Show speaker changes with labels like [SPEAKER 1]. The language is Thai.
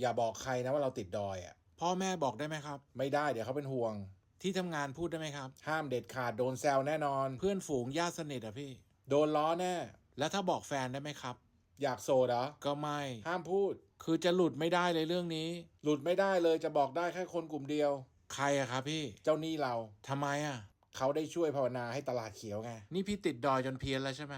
[SPEAKER 1] อย่าบอกใครนะว่าเราติดดอยอะ
[SPEAKER 2] พ่อแม่บอกได้ไหมครับ
[SPEAKER 1] ไม่ได้เดี๋ยวเขาเป็นห่วง
[SPEAKER 2] ที่ทำงานพูดได้ไหมครับ
[SPEAKER 1] ห้ามเด็ดขาดโดนแซวแน่นอน
[SPEAKER 2] เพื่อนฝูงญาติสนิทอะพี่
[SPEAKER 1] โดนล้อแน่
[SPEAKER 2] แล้วถ้าบอกแฟนได้ไหมครับ
[SPEAKER 1] อยากโซดเหรอ
[SPEAKER 2] ก็ไม่
[SPEAKER 1] ห้ามพูด
[SPEAKER 2] คือจะหลุดไม่ได้เลยเรื่องนี้
[SPEAKER 1] หลุดไม่ได้เลยจะบอกได้แค่คนกลุ่มเดียว
[SPEAKER 2] ใครอะครับพี่
[SPEAKER 1] เจ้าหนี้เรา
[SPEAKER 2] ทำไมอะ
[SPEAKER 1] เขาได้ช่วยภาวนาให้ตลาดเขียวไง
[SPEAKER 2] นี่พี่ติดดอยจนเพี้ยนแล้วใช่ไหม